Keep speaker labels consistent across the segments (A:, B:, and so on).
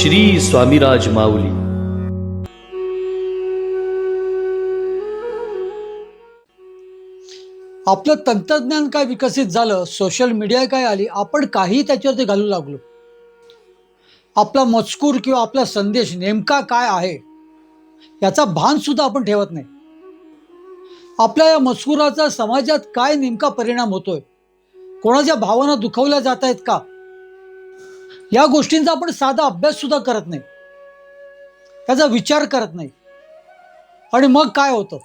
A: श्री स्वामीराज माऊली.
B: आपलं तंत्रज्ञान काय विकसित झालं सोशल मीडिया काय आली आपण काही त्याच्यावरती घालू लागलो. आपला मजकूर किंवा आपला संदेश नेमका काय आहे याचा भान सुद्धा आपण ठेवत नाही. आपल्या या मजकुराचा समाजात काय नेमका परिणाम होतोय कोणाच्या भावना दुखवल्या जात आहेत का या गोष्टींचा आपण साधा अभ्यास सुद्धा करत नाही. त्याचा विचार करत नाही. आणि मग काय होतं?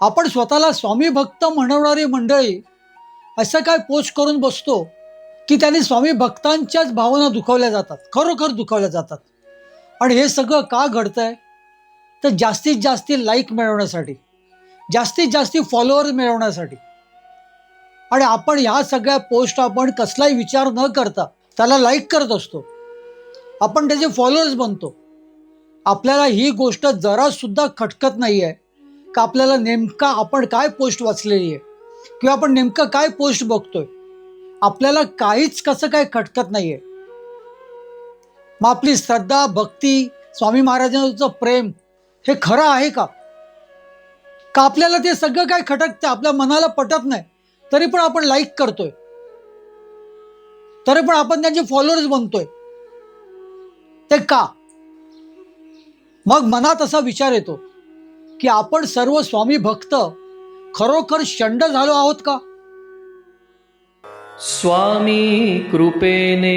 B: आपण स्वतःला स्वामी भक्त म्हणवणारी मंडळी असं काय पोस्ट करून बसतो की त्यांनी स्वामी भक्तांच्याच भावना दुखावल्या जातात खरोखर दुखावल्या जातात. आणि हे सगळं का घडतंय? तर जास्तीत जास्त लाईक मिळवण्यासाठी जास्तीत जास्त फॉलोअर मिळवण्यासाठी. आणि आपण ह्या सगळ्या पोस्ट आपण कसलाही विचार न करता त्याला लाईक करत असतो. आपण त्याचे फॉलोअर्स बनतो. आपल्याला ही गोष्ट जरासुद्धा खटकत नाही आहे का आपल्याला नेमका आपण काय पोस्ट वाचलेली आहे? किंवा आपण नेमकं काय पोस्ट बघतोय? आपल्याला काहीच कसं काय खटकत नाही आहे मग आपली श्रद्धा भक्ती स्वामी महाराजांचं प्रेम हे खरं आहे का? का आपल्याला ते सगळं काय खटकतं आपल्या मनाला पटत नाही? तरी पण आपण लाईक करतोय. तरी पण आपण त्यांचे फॉलोअर्स बनतोय. ते का? मग मनात असा विचार येतो की आपण सर्व स्वामी भक्त खरोखर शंड झालो आहोत का?
A: स्वामी कृपेने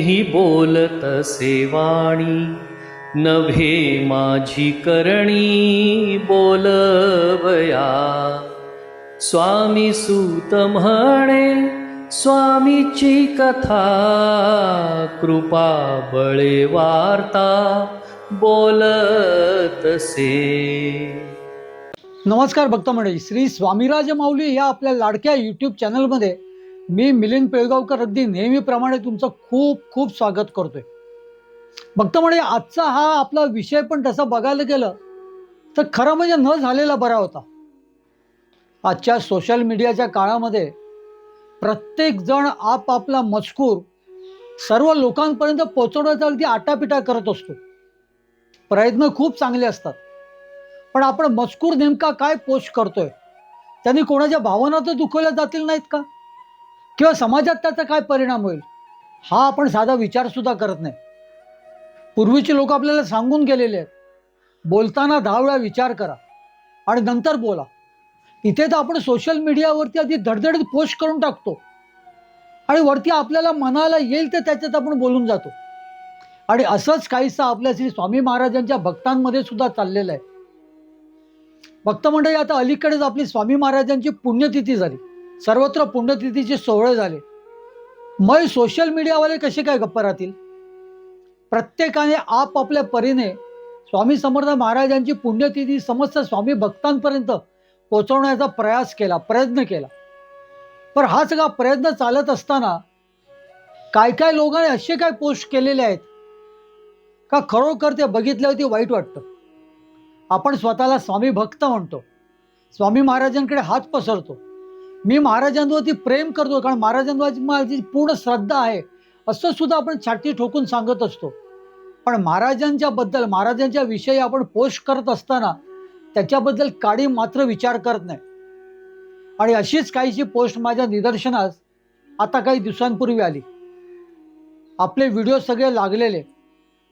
A: ही बोलत सेवाणी नभे माझी करणी बोलवया. स्वामी सूत म्हणे स्वामीची कथा कृपा बळे वार्ता बोलतसे
B: नमस्कार भक्त मंडळी श्री स्वामीराज माऊली या आपल्या लाडक्या यूट्यूब चॅनलमध्ये मी मिलिंद पेळगावकर अगदी नेहमीप्रमाणे तुमचं खूप खूप स्वागत करतोय. भक्त मंडळी आजचा हा आपला विषय पण तसा बघायला गेलं तर खरं म्हणजे न झालेला बरा होता. आजच्या सोशल मीडियाच्या काळामध्ये प्रत्येक जण आपापला मजकूर सर्व लोकांपर्यंत पोचवण्याचा अगदी आटापिटा करत असतो. प्रयत्न खूप चांगले असतात. पण आपण मजकूर नेमका काय पोस्ट करतोय? त्यांनी कोणाच्या भावना तर दुखवल्या जातील नाहीत का? किंवा समाजात त्याचा काय परिणाम होईल? हा आपण साधा विचारसुद्धा करत नाही. पूर्वीचे लोक आपल्याला सांगून गेलेले आहेत. बोलताना दहा वेळा विचार करा आणि नंतर बोला. इथे तर आपण सोशल मीडियावरती आधी धडधडीत पोस्ट करून टाकतो. आणि वरती आपल्याला मनाला येईल तर त्याच्यात आपण बोलून जातो. आणि असंच काहीसं आपल्या श्री स्वामी महाराजांच्या भक्तांमध्ये सुद्धा चाललेलं आहे. भक्त मंडळी आता अलीकडेच आपली स्वामी महाराजांची पुण्यतिथी झाली. सर्वत्र पुण्यतिथीचे सोहळे झाले. मग सोशल मीडियावाले कसे काय गप्पा राहतील? प्रत्येकाने आपापल्या परीने स्वामी समर्थ महाराजांची पुण्यतिथी समस्त स्वामी भक्तांपर्यंत पोचवण्याचा प्रयास केला प्रयत्न केला. पण हा सगळा प्रयत्न चालत असताना काय काय लोकांनी असे काय पोस्ट केलेले आहेत का खरोखर ते बघितल्यावरती वाईट वाटतं? आपण स्वतःला स्वामी भक्त म्हणतो. स्वामी महाराजांकडे हात पसरतो. मी महाराजांवरती प्रेम करतो कारण महाराजांवरची माझी पूर्ण श्रद्धा आहे असं सुद्धा आपण छाती ठोकून सांगत असतो. पण महाराजांच्या बद्दल महाराजांच्या विषयी आपण पोस्ट करत असताना त्याच्याबद्दल काडी मात्र विचार करत नाही. आणि अशीच काहीशी पोस्ट माझ्या निदर्शनास आता काही दिवसांपूर्वी आली. आपले व्हिडिओ सगळे लागलेले.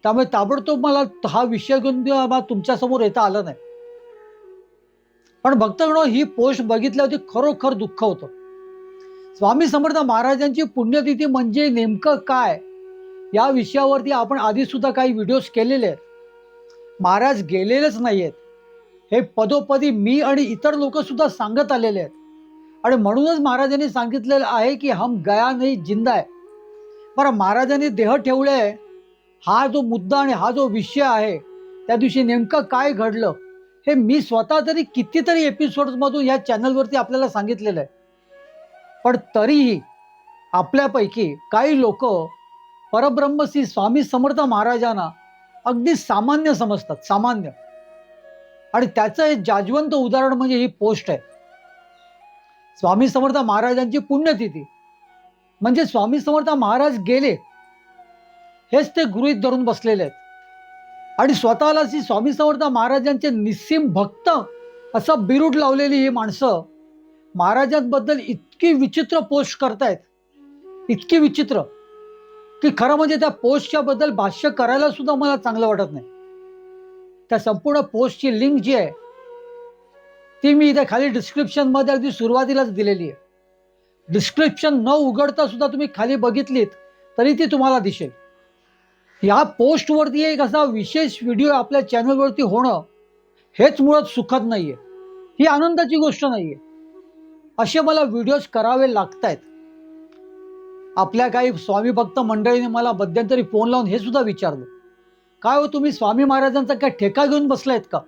B: त्यामुळे ताबडतोब मला हा विषय घेऊन मला तुमच्यासमोर येता आलं नाही. पण भक्तगण ही पोस्ट बघितल्यावरती खरोखर दुःख होतं. स्वामी समर्थ महाराजांची पुण्यतिथी म्हणजे नेमकं काय? या विषयावरती आपण आधीसुद्धा काही व्हिडिओज केलेले आहेत. महाराज गेलेलेच नाही आहेत हे पदोपदी मी आणि इतर लोक सुद्धा सांगत आलेले आहेत. आणि म्हणूनच महाराजांनी सांगितलेलं आहे की हम गया नाही जिंदा आहे बरं महाराजांनी देह ठेवले आहे. हा जो मुद्दा आणि हा जो विषय आहे त्या दिवशी नेमकं काय घडलं हे मी स्वतः तरी कितीतरी एपिसोड्समधून या चॅनलवरती आपल्याला सांगितलेलं आहे. पण तरीही आपल्यापैकी काही लोक परब्रह्म श्री स्वामी समर्थ महाराजांना अगदी सामान्य समजतात सामान्य. आणि त्याचं हे जाजवंत उदाहरण म्हणजे ही पोस्ट आहे. स्वामी समर्थ महाराजांची पुण्यतिथी. म्हणजे स्वामी समर्थ महाराज गेले हेच ते गृहीत धरून बसलेले आहेत. आणि स्वतःला श्री स्वामी समर्थ महाराजांचे निस्सीम भक्त असं बिरूड लावलेली ही माणसं महाराजांबद्दल इतकी विचित्र पोस्ट करतायत. इतकी विचित्र. की खरं म्हणजे त्या पोस्टच्या बद्दल भाष्य करायला सुद्धा मला चांगलं वाटत नाही. त्या संपूर्ण पोस्टची लिंक जी आहे ती मी इथे खाली डिस्क्रिप्शनमध्ये अगदी सुरुवातीलाच दिलेली आहे. डिस्क्रिप्शन न उघडता सुद्धा तुम्ही खाली बघितलीत तरी ती तुम्हाला दिसेल. या पोस्टवरती एक असा विशेष व्हिडिओ आपल्या चॅनलवरती होणं हेच मुळात सुखद नाही आहे ही आनंदाची गोष्ट नाही आहे असे मला व्हिडिओज करावे लागत आहेत आपल्या काही स्वामी भक्त मंडळीने मला मध्यंतरी फोन लावून हे सुद्धा विचारलं. काय हो तुम्ही स्वामी महाराजांचा काय ठेका घेऊन बसलायत का?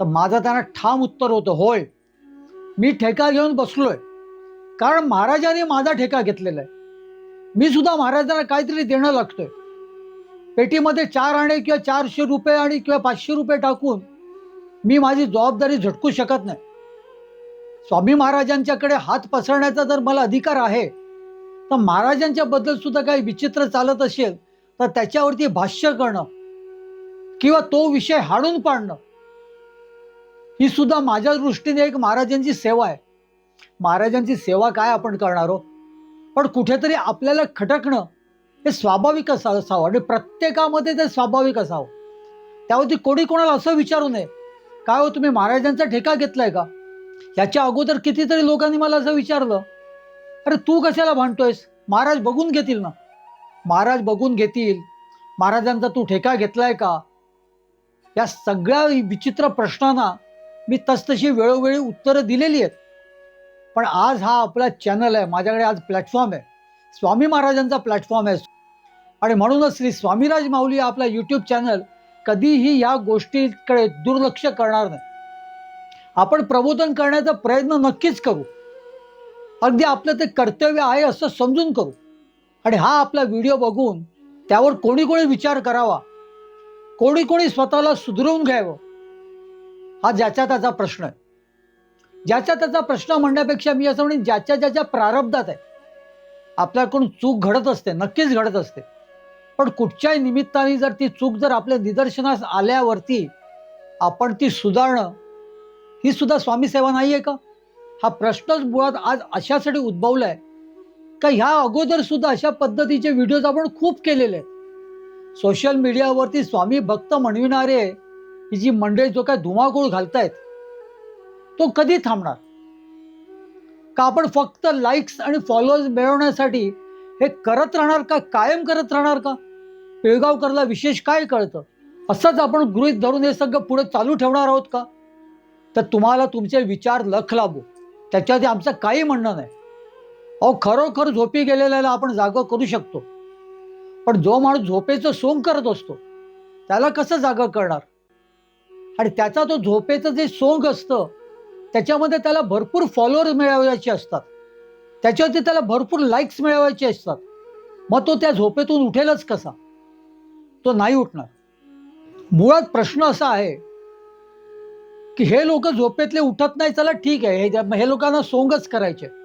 B: तर माझं त्यांना ठाम उत्तर होतं होय. मी ठेका घेऊन बसलोय. कारण महाराजांनी माझा ठेका घेतलेला आहे. मी सुद्धा महाराजांना काहीतरी देणं लागतोय. पेटीमध्ये चार आणे किंवा चारशे रुपये आणि किंवा पाचशे रुपये टाकून मी माझी जबाबदारी झटकू शकत नाही. स्वामी महाराजांच्याकडे हात पसरण्याचा जर मला अधिकार आहे तर महाराजांच्या बद्दल सुद्धा काही विचित्र चालत असेल तर त्याच्यावरती भाष्य करणं किंवा तो विषय हाडून पाडणं ही सुद्धा माझ्या दृष्टीने एक महाराजांची सेवा आहे. महाराजांची सेवा काय आपण करणार आहोत? पण कुठेतरी आपल्याला खटकणं हे स्वाभाविक असा असावं आणि प्रत्येकामध्ये ते स्वाभाविक असावं. त्यावरती कोणी कोणाला असं विचारू नये काय हो तुम्ही महाराजांचा ठेका घेतलाय का? याच्या अगोदर कितीतरी लोकांनी मला असं विचारलं अरे तू कशाला भांडतोयस? महाराज बघून घेतील ना. महाराज बघून घेतील. महाराजांचा तू ठेका घेतलाय का? या सगळ्या विचित्र प्रश्नांना मी तसतशी वेळोवेळी उत्तरं दिलेली आहेत. पण आज हा आपला चॅनल आहे. माझ्याकडे आज प्लॅटफॉर्म आहे. स्वामी महाराजांचा प्लॅटफॉर्म आहे. आणि म्हणूनच श्री स्वामीराज माऊली आपला यूट्यूब चॅनल कधीही या गोष्टीकडे दुर्लक्ष करणार नाही. आपण प्रबोधन करण्याचा प्रयत्न नक्कीच करू. अगदी आपलं ते कर्तव्य आहे असं समजून करू. आणि हा आपला व्हिडिओ बघून त्यावर कोणी कोणी विचार करावा. कोणी कोणी स्वतःला सुधरवून घ्यावं. हा ज्याच्या त्याचा प्रश्न आहे. ज्याच्या त्याचा प्रश्न म्हणण्यापेक्षा मी असं म्हणेन ज्याच्या ज्याच्या प्रारब्धात आहे. आपल्याकडून चूक घडत असते नक्कीच घडत असते. पण कुठच्याही निमित्ताने जर ती चूक जर आपल्या निदर्शनास आल्यावरती आपण ती सुधारणं ही सुद्धा स्वामी सेवा नाही आहे का? हा प्रश्नच मुळात आज अशासाठी उद्भवला आहे का ह्या अगोदर सुद्धा अशा पद्धतीचे व्हिडिओज आपण खूप केलेले आहेत. सोशल मीडियावरती स्वामी भक्त म्हणविणारे ही जी मंडळी जो काय धुमाकूळ घालतायत तो कधी थांबणार? का आपण फक्त लाईक्स आणि फॉलोअर्स मिळवण्यासाठी हे करत राहणार का कायम करत राहणार का? पिळगावकरला विशेष काय कळतं? असंच आपण गृहित धरून हे सगळं पुढे चालू ठेवणार आहोत का? तर तुम्हाला तुमचे विचार लख लाभू. त्याच्यावरती आमचं काही म्हणणं नाही. अहो खरोखर झोपी गेलेल्याला आपण जागं करू शकतो. पण जो माणूस झोपेचं सोंग करत असतो त्याला कसं जागं करणार? आणि त्याचा तो झोपेचं जे सोंग असतं त्याच्यामध्ये त्याला भरपूर फॉलोअर्स मिळवायचे असतात. त्याच्यावरती त्याला भरपूर लाईक्स मिळवायचे असतात. मग तो त्या झोपेतून उठेलच कसा? तो नाही उठणार. मुळात प्रश्न असा आहे की हे लोक झोपेतले उठत नाही चला ठीक आहे हे- हे लोकांना सोंगच करायचे.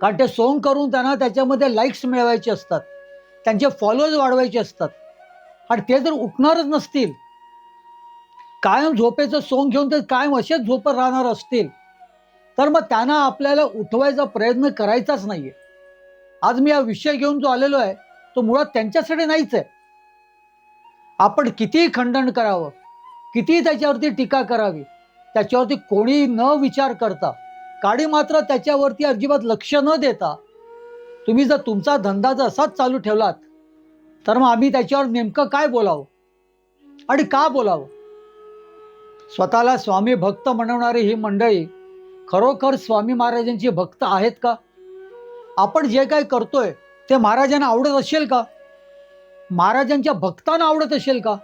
B: कारण ते सोंग करून त्यांना त्याच्यामध्ये लाईक्स मिळवायचे असतात. त्यांचे फॉलोअर्स वाढवायचे असतात. आणि ते जर उठणारच नसतील कायम झोपेचं सोंग घेऊन ते कायम असेच झोपत राहणार असतील तर मग त्यांना आपल्याला उठवायचा प्रयत्न करायचाच नाहीये. आज मी हा विषय घेऊन जो आलेलो आहे तो मुळात त्यांच्यासाठी नाहीच आहे. आपण कितीही खंडन करावं कितीही त्याच्यावरती टीका करावी त्याच्यावरती कोणी न विचार करता काडी मात्र त्याच्यावरती अजिबात लक्ष न देता तुम्ही जर तुमचा धंदा जर असाच चालू ठेवलात तर मग आम्ही त्याच्यावर नेमकं काय बोलावं? आणि का बोलावं? स्वतःला स्वामी भक्त म्हणवणारी ही मंडळी खरोखर स्वामी महाराजांची भक्त आहेत का? आपण जे काय करतोय ते महाराजांना आवडत असेल का? महाराजांच्या भक्तांना आवडत असेल का?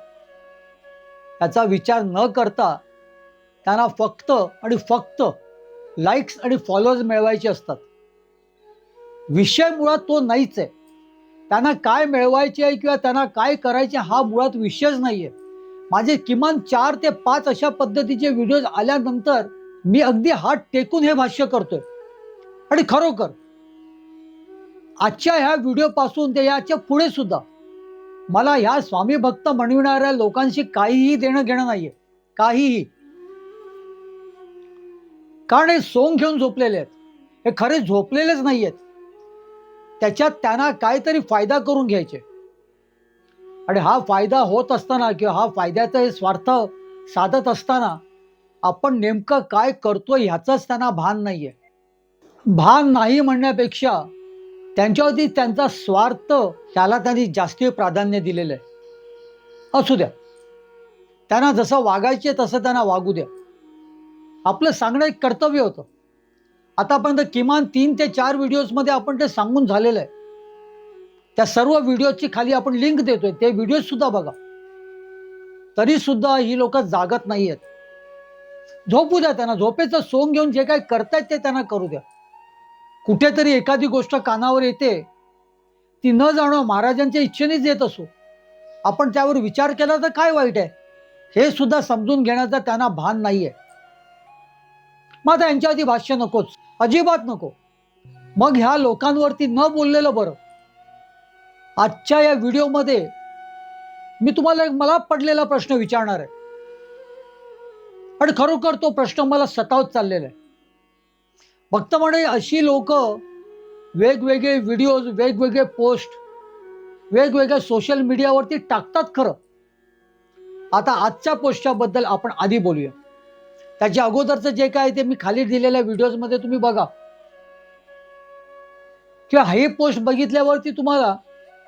B: याचा विचार न करता त्यांना फक्त आणि फक्त लाईक्स आणि फॉलोअर्स मिळवायचे असतात. विषय मुळात तो नाहीच आहे. त्यांना काय मिळवायचे आहे किंवा त्यांना काय करायचे हा मुळात विषयच नाही आहे माझे किमान चार ते पाच अशा पद्धतीचे व्हिडिओज आल्यानंतर मी अगदी हात टेकून हे भाष्य करतोय. आणि खरोखर आजच्या ह्या व्हिडिओपासून ते याच्यापुढे सुद्धा मला ह्या स्वामी भक्त म्हणविणाऱ्या लोकांशी काहीही देणं घेणं नाहीये. काहीही. कारण हे सोंग घेऊन झोपलेले आहेत. हे खरे झोपलेलेच नाही आहेत त्याच्यात त्यांना काहीतरी फायदा करून घ्यायचे. आणि हा फायदा होत असताना किंवा हा फायद्याचा हे स्वार्थ साधत असताना आपण नेमकं काय करतोय ह्याचंच त्यांना भान नाहीये. भान नाही म्हणण्यापेक्षा त्यांच्यावरती त्यांचा स्वार्थ त्याला त्यांनी जास्ती प्राधान्य दिलेलं आहे. असू द्या. त्यांना जसं वागायचे तसं त्यांना वागू द्या. आपलं सांगणं एक कर्तव्य होतं. आतापर्यंत किमान तीन ते चार व्हिडिओजमध्ये आपण ते सांगून झालेलं आहे. त्या सर्व व्हिडिओची खाली आपण लिंक देतोय. ते व्हिडिओजसुद्धा बघा. तरीसुद्धा ही लोक जागत नाही आहेत झोपू द्या त्यांना. झोपेचं सोंग घेऊन जे काय करतायत ते त्यांना करू द्या. कुठेतरी एखादी गोष्ट कानावर येते. ती न जाणं महाराजांच्या इच्छेनेच येत असो. आपण त्यावर विचार केला तर काय वाईट आहे? हे सुद्धा समजून घेण्याचा त्यांना भान नाही आहे मग त्यांच्या आधी भाष्य नकोच. अजिबात नको. मग ह्या लोकांवरती न बोललेलं बरं. आजच्या या व्हिडिओमध्ये मी तुम्हाला एक मला पडलेला प्रश्न विचारणार आहे. आणि खरोखर तो प्रश्न मला सतावत चाललेला आहे. फक्त म्हणे अशी लोक वेगवेगळे व्हिडिओज वेगवेगळे पोस्ट वेगवेगळ्या सोशल मीडियावरती टाकतात खरं. आता आजच्या पोस्टच्या बद्दल आपण आधी बोलूया. त्याच्या अगोदरचं जे काय ते मी खाली दिलेल्या व्हिडिओजमध्ये तुम्ही बघा. किंवा हे पोस्ट बघितल्यावरती तुम्हाला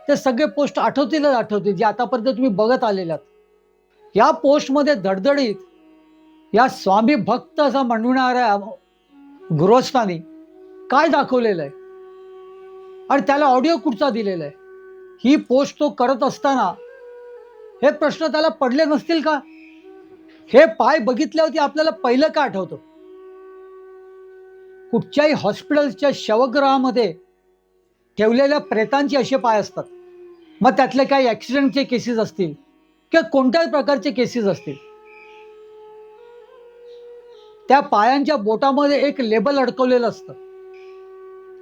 B: ते सगळे पोस्ट आठवतीलच आठवतील जे आतापर्यंत तुम्ही बघत आलेल्यात या पोस्टमध्ये धडधडीत या स्वामी भक्त असा म्हणणाऱ्या गृहस्थानी काय दाखवलेलं आहे? आणि त्याला ऑडिओ कुठचा दिलेला आहे? ही पोस्ट तो करत असताना हे प्रश्न त्याला पडले नसतील का? हे पाय बघितल्यावरती आपल्याला पहिलं का आठवतं? कुठच्याही हॉस्पिटलच्या शवगृहामध्ये ठेवलेल्या प्रेतांचे असे पाय असतात. मग त्यातले काही ॲक्सिडेंटचे केसेस असतील किंवा कोणत्याही प्रकारचे केसेस असतील. त्या पायांच्या बोटामध्ये एक लेबल अडकवलेलं असतं.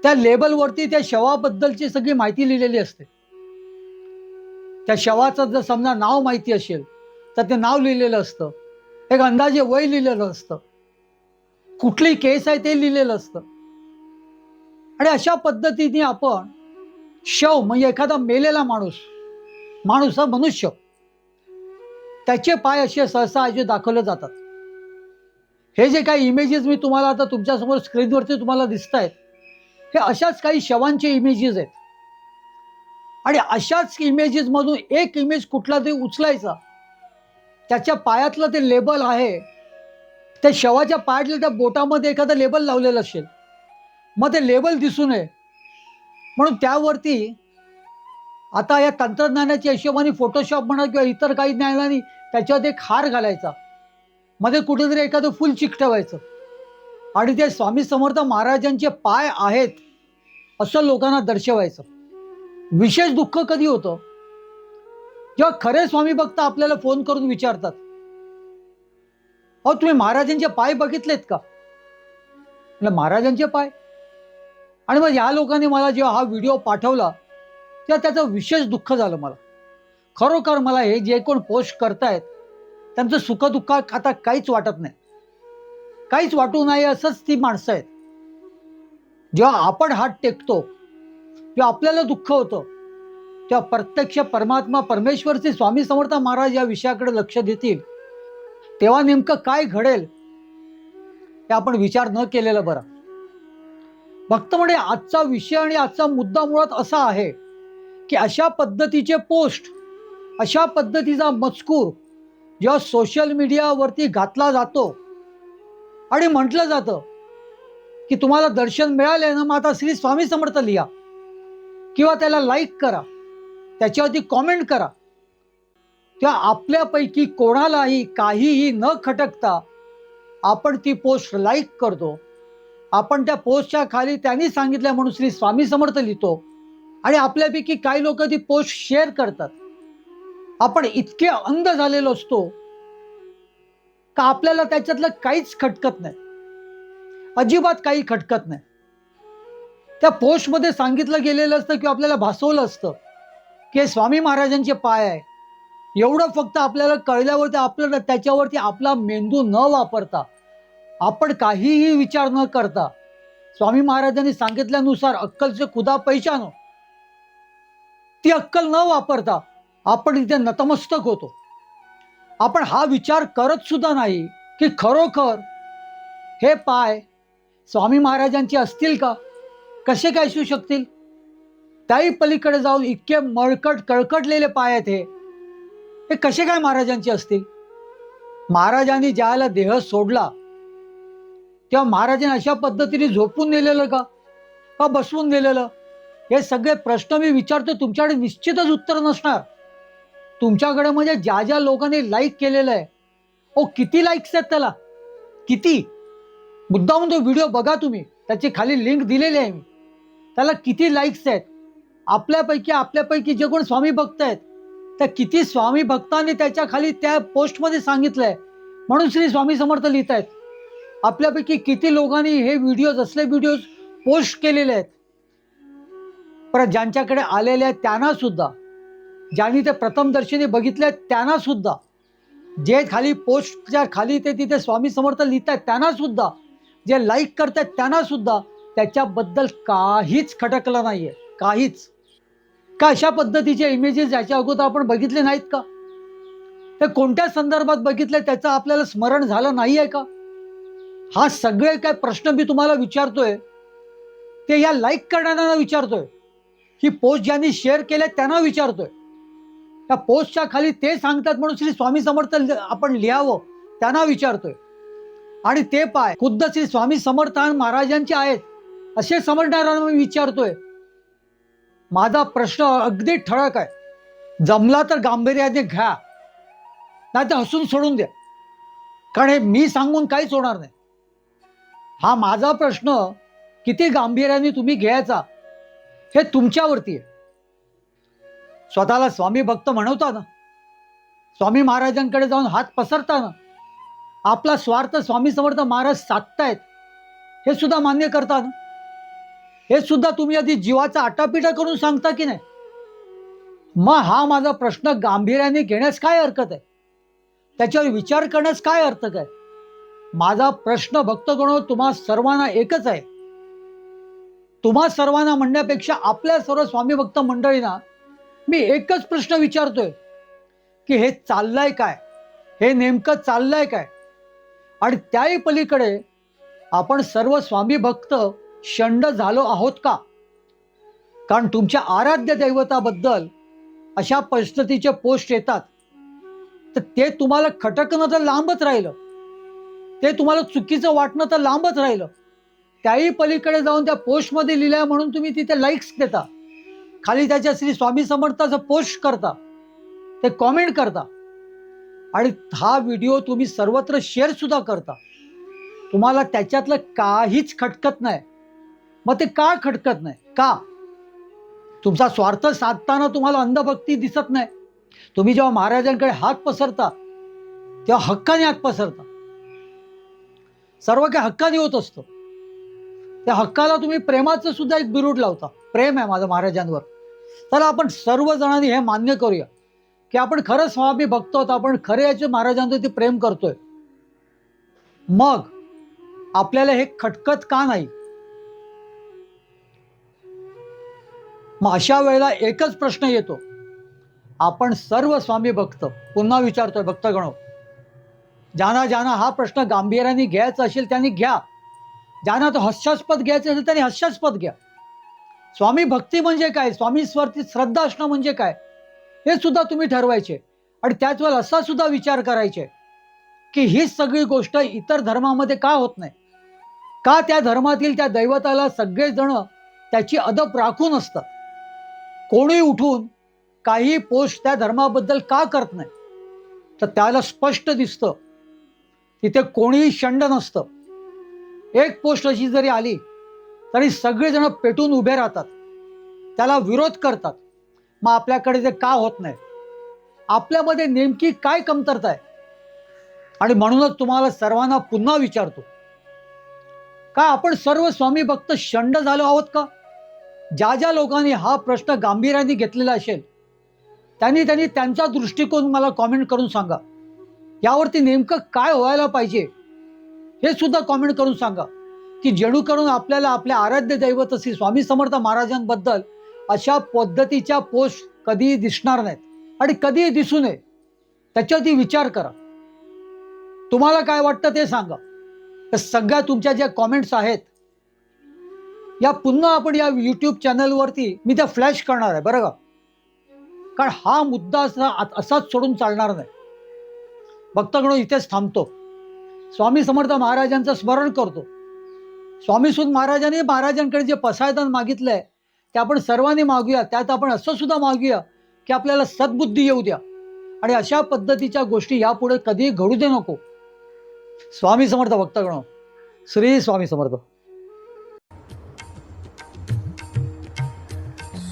B: त्या लेबलवरती त्या शवाबद्दलची सगळी माहिती लिहिलेली असते. त्या शवाचं जर समजा नाव माहिती असेल तर ते नाव लिहिलेलं असतं. एक अंदाजे वय लिहिलेलं असतं. कुठली केस आहे ते लिहिलेलं असतं. आणि अशा पद्धतीने आपण शव म्हणजे एखादा मेलेला माणूस माणूस हा मनुष्य. त्याचे पाय असे सहसा असे दाखवले जातात. हे जे काही इमेजेस मी तुम्हाला आता तुमच्यासमोर स्क्रीनवरती तुम्हाला दिसत आहेत हे अशाच काही शवांचे इमेजेस आहेत. आणि अशाच इमेजेसमधून एक इमेज कुठला तरी उचलायचा त्याच्या पायातलं ते लेबल आहे. त्या शवाच्या पायातल्या त्या बोटामध्ये एखादं लेबल लावलेलं असेल. मग ते लेबल दिसू नये म्हणून त्यावरती आता या तंत्रज्ञानाच्या हिशोबाने फोटोशॉप म्हणा किंवा इतर काही ज्ञानाने त्याच्यात एक हार घालायचा. मध्ये कुठेतरी एखादं फुल चिकटवायचं आणि ते स्वामी समर्थ महाराजांचे पाय आहेत असं लोकांना दर्शवायचं. विशेष दुःख कधी होतं? जेव्हा खरे स्वामी भक्त आपल्याला फोन करून विचारतात अहो तुम्ही महाराजांचे पाय बघितलेत का? महाराजांचे पाय. आणि मग या लोकांनी मला जेव्हा हा व्हिडिओ पाठवला तेव्हा त्याचं विशेष दुःख झालं मला. खरोखर मला हे जे कोण पोस्ट करतायत त्यांचं सुखदुःख आता काहीच वाटत नाही. काहीच वाटू नये असंच ती माणसं आहेत. जेव्हा आपण हात टेकतो तेव्हा आपल्याला दुःख होतं. तेव्हा प्रत्यक्ष परमात्मा परमेश्वरचे स्वामी समर्थ महाराज या विषयाकडे लक्ष देतील. तेव्हा नेमकं काय घडेल हे आपण विचार न केलेलं बरं. भक्त म्हणे आजचा विषय आणि आजचा मुद्दा मुळात असा आहे की अशा पद्धतीचे पोस्ट अशा पद्धतीचा मजकूर जेव्हा सोशल मीडियावरती घातला जातो आणि म्हटलं जातं की तुम्हाला दर्शन मिळाले ना मग आता श्री स्वामी समर्थ लिहा किंवा त्याला लाईक करा. त्याच्यावरती कॉमेंट करा. किंवा आपल्यापैकी कोणालाही काहीही न खटकता आपण ती पोस्ट लाईक करतो. आपण त्या पोस्टच्या खाली त्यांनी सांगितल्या म्हणून श्री स्वामी समर्थ लिहितो. आणि आपल्यापैकी काही लोक ती पोस्ट शेअर करतात. आपण इतके अंध झालेलो असतो का आपल्याला त्याच्यातलं काहीच खटकत नाही. अजिबात काही खटकत नाही. त्या पोस्टमध्ये सांगितलं गेलेलं असतं किंवा आपल्याला भासवलं असतं. की स्वामी महाराजांचे पाय आहे. एवढं फक्त आपल्याला कळल्यावरती आपल्याला त्याच्यावरती आपला मेंदू न वापरता आपण काहीही विचार न करता स्वामी महाराजांनी सांगितल्यानुसार अक्कलचे खुदा पैशानो ती अक्कल न वापरता आपण इथे नतमस्तक होतो. आपण हा विचार करत सुद्धा नाही की खरोखर हे पाय स्वामी महाराजांचे असतील का? कसे काय असू शकतील? त्याही पलीकडे जाऊन इतके मळकट कळकटलेले पाय आहेत हे. ते कसे काय महाराजांचे असतील? महाराजांनी ज्याला देह सोडला तेव्हा महाराजांनी अशा पद्धतीने झोपून नेलेलं का? का बसवून नेलेलं? हे सगळे प्रश्न मी विचारतो तुमच्याकडे निश्चितच उत्तर नसणार. तुमच्याकडे म्हणजे ज्या ज्या लोकांनी लाईक केलेलं आहे ओ किती लाईक्स आहेत त्याला? किती? मुद्दाहून तो व्हिडिओ बघा तुम्ही. त्याची खाली लिंक दिलेली आहे मी. त्याला किती लाईक्स आहेत? आपल्यापैकी आपल्यापैकी जे कोण स्वामी भक्त आहेत त्या किती स्वामी भक्तांनी त्याच्याखाली त्या पोस्टमध्ये सांगितलंय. म्हणून श्री स्वामी समर्थ लिहित आहेत. आपल्यापैकी किती लोकांनी हे व्हिडिओज असले व्हिडिओज पोस्ट केलेले आहेत. परत ज्यांच्याकडे आलेले आहेत त्यांना सुद्धा ज्यांनी ते प्रथम दर्शनी बघितले त्यांना सुद्धा जे खाली पोस्टच्या खाली ते तिथे स्वामी समर्थ लिहित आहेत त्यांना सुद्धा जे लाईक करतात त्यांना सुद्धा त्याच्याबद्दल काहीच खटकलं नाहीये. काहीच. का अशा पद्धतीचे इमेजेस याच्या अगोदर आपण बघितले नाहीत का? ते कोणत्या संदर्भात बघितले? त्याचं आपल्याला स्मरण झालं नाही आहे का? हा सगळे काय प्रश्न मी तुम्हाला विचारतोय ते या लाईक करणाऱ्यांना विचारतोय. ही पोस्ट ज्यांनी शेअर केल्या त्यांना विचारतोय. त्या पोस्टच्या खाली ते सांगतात म्हणून श्री स्वामी समर्थ आपण लिहावं त्यांना विचारतोय. आणि ते पाय खुद्द श्री स्वामी समर्थ महाराजांचे आहेत असे समजणाऱ्यांना मी विचारतोय. माझा प्रश्न अगदी ठळक आहे. जमला तर गांभीर्याने घ्या. नाही तर हसून सोडून द्या. कारण हे मी सांगून काहीच होणार नाही. हा माझा प्रश्न किती गांभीर्याने तुम्ही घ्यायचा हे तुमच्यावरती आहे. स्वतःला स्वामी भक्त म्हणवता ना. स्वामी महाराजांकडे जाऊन हात पसरता ना. आपला स्वार्थ स्वामी समर्थ महाराज साधतायत. हे सुद्धा मान्य करता ना. हे सुद्धा तुम्ही आधी जीवाचा आटापिटा करून सांगता की नाही? मग हा माझा प्रश्न गांभीर्याने घेण्यास काय हरकत आहे? त्याच्यावर विचार करण्यास काय अर्थ काय माझा प्रश्न भक्तगणो तुम्हा सर्वांना एकच आहे. तुम्हा सर्वांना म्हणण्यापेक्षा आपल्या सर्व स्वामी भक्त मंडळींना मी एकच प्रश्न विचारतोय की हे चाललंय काय? हे नेमकं चाललंय काय? आणि त्याही पलीकडे आपण सर्व स्वामी भक्त शंड झालो आहोत का? कारण तुमच्या आराध्य दैवताबद्दल अशा परिस्थितीचे पोस्ट येतात. तर ते तुम्हाला खटकणं तर लांबच राहिलं. ते तुम्हाला चुकीचं वाटणं तर लांबच राहिलं. त्याही पलीकडे जाऊन त्या पोस्टमध्ये लिहिलंय म्हणून तुम्ही तिथे लाईक्स देता. खाली त्याच्या श्री स्वामी समर्थाचं पोस्ट करता. ते कॉमेंट करता. आणि हा व्हिडिओ तुम्ही सर्वत्र शेअरसुद्धा करता. तुम्हाला त्याच्यातलं काहीच खटकत नाही. मग ते का खटकत नाही? का? तुमचा स्वार्थ साधताना तुम्हाला अंधभक्ती दिसत नाही. तुम्ही जेव्हा महाराजांकडे हात पसरता तेव्हा हक्काने हात पसरता. सर्व काही हक्काने होत असतं. त्या हक्काला तुम्ही प्रेमाचं सुद्धा एक बिरूड लावता. प्रेम आहे माझं महाराजांवर. तर आपण सर्वजणांनी हे मान्य करूया की आपण खरं स्वामी भक्त आहोत आपण खरे याचे महाराजांवरती प्रेम करतोय. मग आपल्याला हे खटकत का नाही? मग अशा वेळेला एकच प्रश्न येतो. आपण सर्व स्वामी भक्त पुन्हा विचारतोय भक्तगण ज्यांना ज्यांना हा प्रश्न गांभीर्याने घ्यायचा असेल त्यांनी घ्या. ज्यांना तो हास्यास्पद घ्यायचं असेल त्यांनी हास्यास्पद घ्या. स्वामी भक्ती म्हणजे काय? स्वामी स्वरती श्रद्धा असणं म्हणजे काय? हे सुद्धा तुम्ही ठरवायचे. आणि त्याच वेळेला असा सुद्धा विचार करायचे की ही सगळी गोष्ट इतर धर्मामध्ये का होत नाही? का त्या धर्मातील त्या दैवताला सगळेजण त्याची अदप राखून असतात? कोणी उठून काही पोस्ट त्या धर्माबद्दल का करत नाही? तर त्याला स्पष्ट दिसतं. तिथे कोणीही शंड नसतं. एक पोस्ट अशी जरी आली तरी सगळेजण पेटून उभे राहतात. त्याला विरोध करतात. मग आपल्याकडे ते का होत नाही? आपल्यामध्ये नेमकी काय कमतरता आहे? आणि म्हणूनच तुम्हाला सर्वांना पुन्हा विचारतो. का आपण सर्व स्वामी भक्त शंड झालो आहोत का? ज्या ज्या लोकांनी हा प्रश्न गांभीर्याने घेतलेला असेल त्यांनी त्यांनी त्यांचा दृष्टिकोन मला कॉमेंट करून सांगा. यावरती नेमकं काय व्हायला पाहिजे हे सुद्धा कॉमेंट करून सांगा. की जेणेकरून आपल्याला आपल्या आराध्य दैवत श्री स्वामी समर्थ महाराजांबद्दल अशा पद्धतीच्या पोस्ट कधीही दिसणार नाहीत आणि कधीही दिसू नये त्याच्यावरती विचार करा. तुम्हाला काय वाटतं ते सांगा. तर सगळ्या तुमच्या ज्या कॉमेंट्स आहेत या पुन्हा आपण या यूट्यूब चॅनलवरती मी त्या फ्लॅश करणार आहे बरं का? कारण हा मुद्दा असा असाच सोडून चालणार नाही. भक्तगण इथेच थांबतो. स्वामी समर्थ महाराजांचं स्मरण करतो. स्वामी सुद महाराजांनी महाराजांकडे जे पसायदान मागितलंय ते आपण सर्वांनी मागूया. त्यात आपण असं सुद्धा मागूया की आपल्याला सद्बुद्धी येऊ द्या. आणि अशा पद्धतीच्या गोष्टी यापुढे कधीही घडू दे नको. स्वामी समर्थ भक्तगण श्री स्वामी समर्थ.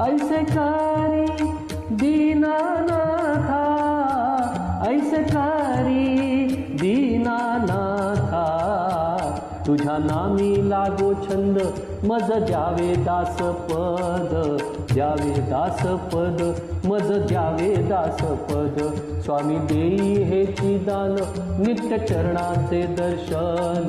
A: ऐसे कारी दीनानाथा ऐसे कारी दीनानाथा। तुझ्या नामी लागो छंद मज द्यावे दास पद द्यावे दास पद मज द्यावे दास पद स्वामी देई हे दान नित्य चरणाचे दर्शन।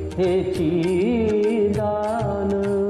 A: हेची दान।